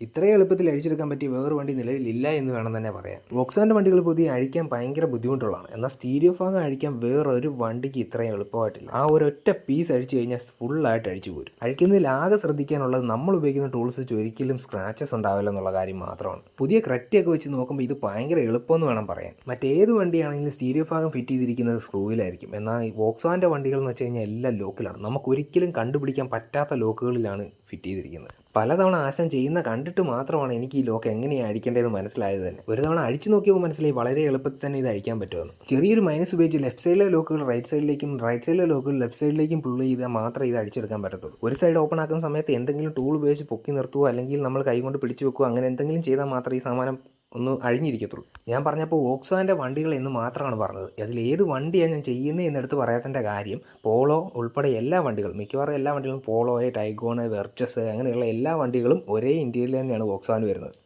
ഇത്രയും എളുപ്പത്തിൽ അഴിച്ചെടുക്കാൻ പറ്റിയ വേറൊരു വണ്ടി നിലവിലില്ല എന്ന് വേണം തന്നെ പറയാം വോക്സാന്റെ വണ്ടികൾ പുതിയ അഴിക്കാൻ ഭയങ്കര ബുദ്ധിമുട്ടുള്ളതാണ്. എന്നാൽ സ്റ്റീരിയോ ഭാഗം അഴിക്കാൻ വേറൊരു വണ്ടിക്ക് ഇത്രയും എളുപ്പമായിട്ടില്ല. ആ ഒരൊറ്റ പീസ് അഴിച്ചു കഴിഞ്ഞാൽ ഫുള്ളായിട്ട് അഴിച്ചു പോരും. അഴിക്കുന്നതിൽ ആകെ ശ്രദ്ധിക്കാനുള്ളത് നമ്മൾ ഉപയോഗിക്കുന്ന ടൂൾസ് വെച്ച് ഒരിക്കലും സ്ക്രാച്ചസ് ഉണ്ടാവില്ല എന്നുള്ള കാര്യം മാത്രമാണ്. പുതിയ ക്രറ്റയൊക്കെ വെച്ച് നോക്കുമ്പോൾ ഇത് ഭയങ്കര എളുപ്പമെന്ന് വേണം പറയാൻ. മറ്റേത് വണ്ടിയാണെങ്കിലും സ്റ്റീരിയോ ഭാഗം ഫിറ്റ് ചെയ്തിരിക്കുന്നത് സ്ക്രൂവിലായിരിക്കും എന്നാൽ വോക്സാന്റെ വണ്ടികൾ എന്ന് വെച്ച് കഴിഞ്ഞാൽ എല്ലാം ലോക്കിലാണ് നമുക്ക് ഒരിക്കലും കണ്ടുപിടിക്കാൻ പറ്റാത്ത ലോക്കുകളിലാണ് ഫിറ്റ് ചെയ്തിരിക്കുന്നത് പലതവണ ആശം ചെയ്യുന്ന കണ്ടിട്ട് മാത്രമാണ് എനിക്ക് ഈ ലോക്ക് എങ്ങനെയാണ് അഴിക്കേണ്ടതെന്ന് മനസ്സിലായത് തന്നെ. ഒരു തവണ അഴിച്ചു നോക്കിയപ്പോൾ മനസ്സിലായി വളരെ എളുപ്പത്തിൽ തന്നെ ഇത് അഴിക്കാൻ പറ്റുമെന്ന്. ചെറിയൊരു മൈനസ് ഉപയോഗിച്ച് ലെഫ്റ്റ് സൈഡിലെ ലോക്കുകൾ റൈറ്റ് സൈഡിലേക്കും റൈറ്റ് സൈഡിലെ ലോക്കുകൾ ലെഫ്റ്റ് സൈഡിലേക്കും പുള്ളി ചെയ്താൽ മാത്രമേ ഇത് അടിച്ചെടുക്കാൻ പറ്റത്തുള്ളൂ. ഒരു സൈഡ് ഓപ്പൺ ആക്കുന്ന സമയത്ത് എന്തെങ്കിലും ടൂൾ ഉപയോഗിച്ച് പൊക്കി നിർത്തുകയോ അല്ലെങ്കിൽ നമ്മൾ കൈകൊണ്ട് പിടിച്ചു വെക്കുകയോ അങ്ങനെ എന്തെങ്കിലും ചെയ്താൽ മാത്രമേ ഈ സാമാനം ഒന്ന് അഴിഞ്ഞിരിക്കത്തുള്ളൂ. ഞാൻ പറഞ്ഞപ്പോൾ ഓക്സാന്റെ വണ്ടികൾ എന്ന് മാത്രമാണ് പറഞ്ഞത്. അതിൽ ഏത് വണ്ടിയാണ് ഞാൻ ചെയ്യുന്നത് എന്നെടുത്ത് പറയാത്തതിന്റെ കാര്യം പോളോ ഉൾപ്പെടെ എല്ലാ വണ്ടികളും മിക്കവാറും എല്ലാ വണ്ടികളും പോളോയെ ടൈഗോണ് വെർച്ചസ് അങ്ങനെയുള്ള എല്ലാ വണ്ടികളും ഒരേ ഇന്ത്യയിൽ തന്നെയാണ് ഓക്സാൻ വരുന്നത്.